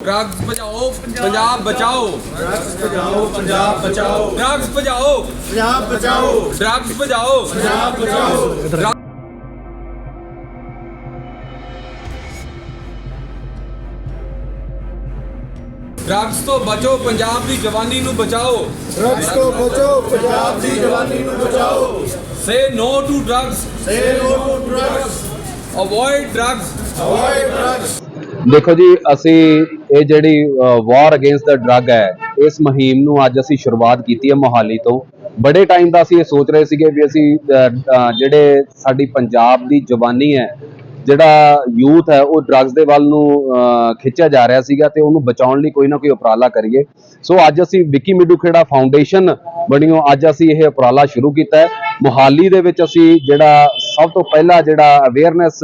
Drugs ਬਚਾਓ ਪੰਜਾਬ ਬਚਾਓ। Drugs ਬਚਾਓ ਪੰਜਾਬ ਬਚਾਓ। ਡਰੱਗਸ ਬਚਾਓ ਪੰਜਾਬ ਬਚਾਓ। ਡਰੱਗਸ ਬਚਾਓ ਪੰਜਾਬ ਬਚਾਓ। ਡਰੱਗਸ ਤੋਂ ਬਚੋ ਪੰਜਾਬ ਦੀ ਜਵਾਨੀ ਨੂੰ ਬਚਾਓ। ਡਰੱਗਸ ਤੋਂ ਬਚੋ ਪੰਜਾਬ ਦੀ ਜਵਾਨੀ ਨੂੰ ਬਚਾਓ। Say no to drugs say no to drugs avoid drugs avoid drugs ਦੇਖੋ ਜੀ, ਅਸੀਂ ਇਹ ਜਿਹੜੀ ਵਾਰ ਅਗੇਂਸਟ ਦਾ ਡਰੱਗ ਹੈ, ਇਸ ਮੁਹਿੰਮ ਨੂੰ ਅੱਜ ਅਸੀਂ ਸ਼ੁਰੂਆਤ ਕੀਤੀ ਹੈ ਮੋਹਾਲੀ ਤੋਂ। ਬੜੇ ਟਾਈਮ ਦਾ ਅਸੀਂ ਇਹ ਸੋਚ ਰਹੇ ਸੀਗੇ ਵੀ ਅਸੀਂ ਜਿਹੜੇ ਸਾਡੀ ਪੰਜਾਬ ਦੀ ਜਵਾਨੀ ਹੈ, ਜਿਹੜਾ ਯੂਥ ਹੈ, ਉਹ ਡਰੱਗਸ ਦੇ ਵੱਲ ਨੂੰ ਖਿੱਚਿਆ ਜਾ ਰਿਹਾ ਸੀਗਾ ਤੇ ਉਹਨੂੰ ਬਚਾਉਣ ਲਈ ਕੋਈ ਨਾ ਕੋਈ ਉਪਰਾਲਾ ਕਰੀਏ। ਸੋ ਅੱਜ ਅਸੀਂ ਵਿੱਕੀ ਮਿੱਡੂ ਖੇੜਾ ਫਾਊਂਡੇਸ਼ਨ ਬਣੀਓ, ਅੱਜ ਅਸੀਂ ਇਹ ਉਪਰਾਲਾ ਸ਼ੁਰੂ ਕੀਤਾ ਹੈ। ਮੋਹਾਲੀ ਦੇ ਵਿੱਚ ਅਸੀਂ ਜਿਹੜਾ ਸਭ ਤੋਂ ਪਹਿਲਾ ਜਿਹੜਾ ਅਵੇਅਰਨੈਸ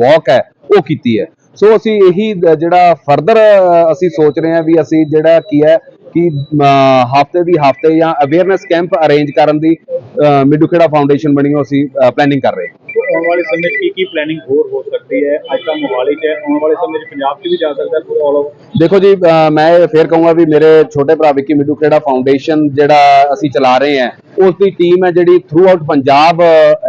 ਵਾਕ ਹੈ, ਉਹ ਕੀਤੀ ਹੈ। ਸੋ ਅਸੀਂ ਇਹੀ ਜਿਹੜਾ ਫਰਦਰ ਅਸੀਂ ਸੋਚ ਰਹੇ ਹਾਂ ਵੀ ਅਸੀਂ ਜਿਹੜਾ ਕੀ ਹੈ ਕਿ ਹਫ਼ਤੇ ਦੀ ਹਫ਼ਤੇ ਜਾਂ ਅਵੇਅਰਨੈਸ ਕੈਂਪ ਅਰੇਂਜ ਕਰਨ ਦੀ ਮਿੱਡੂ ਖੇੜਾ ਫਾਊਂਡੇਸ਼ਨ ਬਣੀਓ ਅਸੀਂ ਪਲੈਨਿੰਗ ਕਰ ਰਹੇ ਹਾਂ। ਆਉਣ ਵਾਲੇ ਸਮੇਂ 'ਚ ਕੀ ਕੀ ਪਲੈਨਿੰਗ ਹੋਰ ਹੋ ਸਕਦੀ ਹੈ? ਅੱਜ ਤਾਂ ਮੋਹਾਲੀ 'ਚ ਹੈ। ਆਉਣ ਵਾਲੇ ਸਮੇਂ 'ਚ ਪੰਜਾਬ 'ਚ ਵੀ ਜਾ ਸਕਦਾ ਹੈ ਆਲ ਓਵਰ ਦੇਖੋ ਜੀ ਮੈਂ ਫੇਰ ਕਹੂੰਗਾ ਵੀ ਮੇਰੇ ਛੋਟੇ ਭਰਾ ਵਿੱਕੀ ਮਿੱਡੂ ਖੇੜਾ ਫਾਊਂਡੇਸ਼ਨ ਜਿਹੜਾ ਅਸੀਂ ਚਲਾ ਰਹੇ ਹਾਂ ਉਸ ਦੀ ਟੀਮ ਹੈ ਜਿਹੜੀ ਥਰੂ ਆਊਟ ਪੰਜਾਬ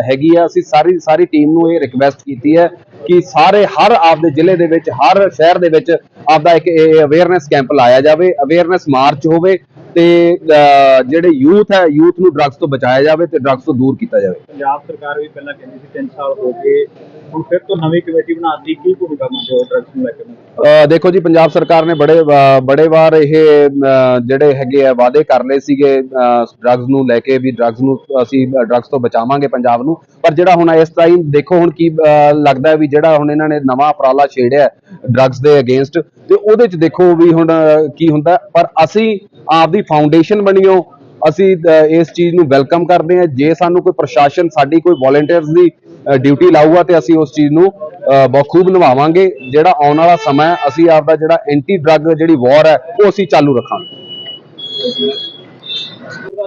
ਹੈਗੀ ਆ। ਅਸੀਂ ਸਾਰੀ ਸਾਰੀ ਟੀਮ ਨੂੰ ਇਹ ਰਿਕਵੈਸਟ ਕੀਤੀ ਹੈ ਕਿ ਸਾਰੇ ਹਰ ਆਪਦੇ ਜ਼ਿਲ੍ਹੇ ਦੇ ਵਿੱਚ ਹਰ ਸ਼ਹਿਰ ਦੇ ਵਿੱਚ ਆਪਦਾ ਇੱਕ ਅਵੇਅਰਨੈਸ ਕੈਂਪ ਲਾਇਆ ਜਾਵੇ ਅਵੇਅਰਨੈਸ ਮਾਰਚ ਹੋਵੇ ਤੇ ਅ, ਜਿਹੜੇ ਯੂਥ ਹੈ ਯੂਥ ਨੂੰ ਡਰੱਗਸ ਤੋਂ ਬਚਾਇਆ ਜਾਵੇ ਤੇ ਡਰੱਗਸ ਤੋਂ ਦੂਰ ਕੀਤਾ ਜਾਵੇ। ਪੰਜਾਬ ਸਰਕਾਰ ਵੀ ਪਹਿਲਾਂ ਕਹਿੰਦੀ ਸੀ 3 ਸਾਲ ਹੋ ਗਏ। ਹੁਣ ਫਿਰ ਤੋਂ ਨਵੀਂ ਕਮੇਟੀ ਬਣਾਤੀ ਕੀ ਭੂਮਿਕਾ ਮੰਨਦੇ ਹੋ ਡਰੱਗਸ ਨੂੰ ਲੈ ਕੇ? ਦੇਖੋ ਜੀ, ਪੰਜਾਬ ਸਰਕਾਰ ਨੇ ਬੜੇ ਬੜੇ ਵਾਰ ਇਹ ਜਿਹੜੇ ਹੈਗੇ ਆ, ਵਾਅਦੇ ਕਰ ਲਏ ਸੀਗੇ ਡਰੱਗਸ ਨੂੰ ਲੈ ਕੇ ਵੀ ਡਰੱਗਸ ਨੂੰ ਅਸੀਂ ਡਰੱਗਸ ਤੋਂ ਬਚਾਵਾਂਗੇ ਪੰਜਾਬ ਨੂੰ। ਪਰ ਜਿਹੜਾ ਹੁਣ ਇਸ ਟਾਈਮ ਦੇਖੋ ਹੁਣ ਕੀ ਲੱਗਦਾ ਵੀ ਜਿਹੜਾ ਹੁਣ ਇਹਨਾਂ ਨੇ ਨਵਾਂ ਉਪਰਾਲਾ ਛੇੜਿਆ ਡਰੱਗਸ ਦੇ ਅਗੇਂਸਟ ਤੇ ਉਹਦੇ ਚ ਦੇਖੋ ਵੀ ਹੁਣ ਕੀ ਹੁੰਦਾ। ਪਰ ਅਸੀਂ ਆਪਦੀ ਫਾਊਂਡੇਸ਼ਨ ਬਣੀਓ, ਅਸੀਂ ਇਸ ਚੀਜ਼ ਨੂੰ ਵੈਲਕਮ ਕਰਦੇ ਹਾਂ। ਜੇ ਸਾਨੂੰ ਕੋਈ ਪ੍ਰਸ਼ਾਸਨ, ਸਾਡੀ ਕੋਈ ਵੋਲੰਟੀਅਰਸ ਦੀ ਡਿਊਟੀ ਲਾਊਗਾ ਤੇ ਅਸੀਂ ਉਸ ਚੀਜ਼ ਨੂੰ ਬਖੂਬ ਨਿਭਾਵਾਂਗੇ। ਜਿਹੜਾ ਆਉਣ ਵਾਲਾ ਸਮਾਂ ਹੈ, ਅਸੀਂ ਆਪਦਾ ਜਿਹੜਾ ਐਂਟੀ ਡਰੱਗ ਜਿਹੜੀ ਵਾਰ ਹੈ ਉਹ ਅਸੀਂ ਚਾਲੂ ਰੱਖਾਂਗੇ।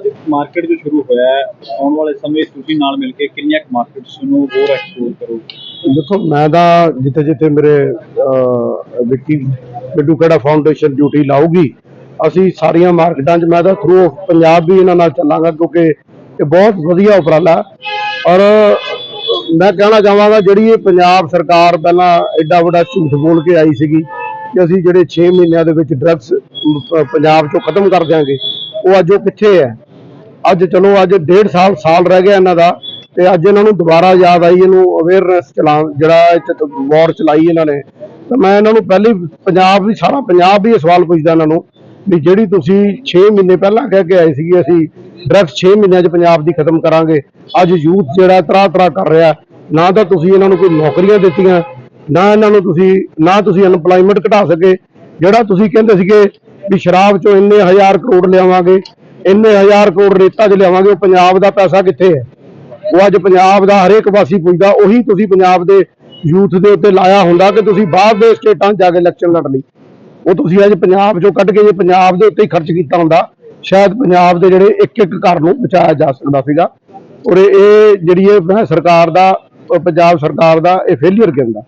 ਦੀ ਮਾਰਕੀਟ ਜੋ ਸ਼ੁਰੂ ਹੋਇਆ ਹੈ ਆਉਣ ਵਾਲੇ ਸਮੇਂ ਤੁਸੀਂ ਨਾਲ ਮਿਲ ਕੇ ਕਿੰਨੀਆਂ ਮਾਰਕੀਟਸ ਨੂੰ ਹੋਰ ਐਕਸਪਲੋਰ ਕਰੋਗੇ? ਦੇਖੋ ਮੈਂ ਤਾਂ ਜਿੱਥੇ ਜਿੱਥੇ ਮੇਰੇ ਵਿੱਕੀ ਮਿੱਡੂ ਕਿਹੜਾ ਫਾਊਂਡੇਸ਼ਨ ਡਿਊਟੀ ਲਾਊਗੀ ਅਸੀਂ ਸਾਰੀਆਂ ਮਾਰਕੀਟਾਂ 'ਚ ਮੈਂ ਤਾਂ ਥਰੂ ਪੰਜਾਬ ਵੀ ਇਹਨਾਂ ਨਾਲ ਚੱਲਾਂਗਾ ਕਿਉਂਕਿ ਇਹ ਬਹੁਤ ਵਧੀਆ ਉਪਰਾਲਾ। ਔਰ ਮੈਂ ਕਹਿਣਾ ਚਾਹਾਂਗਾ ਜਿਹੜੀ ਇਹ ਪੰਜਾਬ ਸਰਕਾਰ ਪਹਿਲਾਂ ਐਡਾ ਵੱਡਾ ਝੂਠ ਬੋਲ ਕੇ ਆਈ ਸੀਗੀ ਕਿ ਅਸੀਂ ਜਿਹੜੇ 6 ਮਹੀਨਿਆਂ ਦੇ ਵਿੱਚ ਡਰੱਗਸ ਪੰਜਾਬ 'ਚੋਂ ਖਤਮ ਕਰ ਦਿਆਂਗੇ, ਉਹ ਅੱਜ ਉਹ ਕਿੱਥੇ ਹੈ? ਅੱਜ ਚਲੋ, ਅੱਜ ਡੇਢ ਸਾਲ ਸਾਲ ਰਹਿ ਗਿਆ ਇਹਨਾਂ ਦਾ ਤੇ ਅੱਜ ਇਹਨਾਂ ਨੂੰ ਦੁਬਾਰਾ ਯਾਦ ਆਈ, ਇਹਨੂੰ ਅਵੇਅਰਨੈਸ ਚਲਾ ਜਿਹੜਾ ਵਾਰ ਚਲਾਈ ਇਹਨਾਂ ਨੇ। ਤਾਂ ਮੈਂ ਇਹਨਾਂ ਨੂੰ ਪਹਿਲੀ ਪੰਜਾਬ ਵੀ ਸਾਰਾ ਪੰਜਾਬ ਵੀ ਇਹ ਸਵਾਲ ਪੁੱਛਦਾ ਇਹਨਾਂ ਨੂੰ ਵੀ ਜਿਹੜੀ ਤੁਸੀਂ 6 ਮਹੀਨੇ ਪਹਿਲਾਂ ਕਹਿ ਕੇ ਆਏ ਸੀਗੇ ਅਸੀਂ ਡਰੱਗਸ 6 ਮਹੀਨਿਆਂ 'ਚ ਪੰਜਾਬ ਦੀ ਖਤਮ ਕਰਾਂਗੇ। ਅੱਜ ਯੂਥ ਜਿਹੜਾ ਤਰਾ ਤਰਾ ਕਰ ਰਿਹਾ ਨਾ ਤਾਂ ਤੁਸੀਂ ਇਹਨਾਂ ਨੂੰ ਕੋਈ ਨੌਕਰੀਆਂ ਦਿੱਤੀਆਂ, ਨਾ ਇਹਨਾਂ ਨੂੰ ਤੁਸੀਂ, ਨਾ ਤੁਸੀਂ ਅਨਪਲਾਈਮੈਂਟ ਘਟਾ ਸਕੇ। ਜਿਹੜਾ ਤੁਸੀਂ ਕਹਿੰਦੇ ਸੀਗੇ ਵੀ ਸ਼ਰਾਬ 'ਚੋਂ ਇੰਨੇ ਹਜ਼ਾਰ ਕਰੋੜ ਲਿਆਵਾਂਗੇ, ਇੰਨੇ ਹਜ਼ਾਰ ਕਰੋੜ ਰੇਤਾ 'ਚ ਲਿਆਵਾਂਗੇ, ਉਹ ਪੰਜਾਬ ਦਾ ਪੈਸਾ ਕਿੱਥੇ ਹੈ? ਉਹ ਅੱਜ ਪੰਜਾਬ ਦਾ ਹਰੇਕ ਵਾਸੀ ਪੁੱਛਦਾ, ਉਹੀ ਤੁਸੀਂ ਪੰਜਾਬ ਦੇ ਯੂਥ ਦੇ ਉੱਤੇ ਲਾਇਆ ਹੁੰਦਾ ਕਿ ਤੁਸੀਂ ਬਾਹਰ ਦੇ ਸਟੇਟਾਂ 'ਚ ਜਾ ਕੇ ਇਲੈਕਸ਼ਨ ਲੜ ਲਈ। ਉਹ ਤੁਸੀਂ ਅੱਜ ਪੰਜਾਬ 'ਚੋਂ ਕੱਢ ਕੇ ਜੇ ਪੰਜਾਬ ਦੇ ਉੱਤੇ ਹੀ ਖਰਚ ਕੀਤਾ ਹੁੰਦਾ, ਸ਼ਾਇਦ ਪੰਜਾਬ ਦੇ ਜਿਹੜੇ ਇੱਕ ਇੱਕ ਘਰ ਨੂੰ ਬਚਾਇਆ ਜਾ ਸਕਦਾ ਸੀਗਾ। ਔਰ ਇਹ ਜਿਹੜੀ ਇਹ ਸਰਕਾਰ ਦਾ ਉਹ ਪੰਜਾਬ ਸਰਕਾਰ ਦਾ ਇਹ ਫੇਲਿਅਰ ਕਹਿੰਦਾ।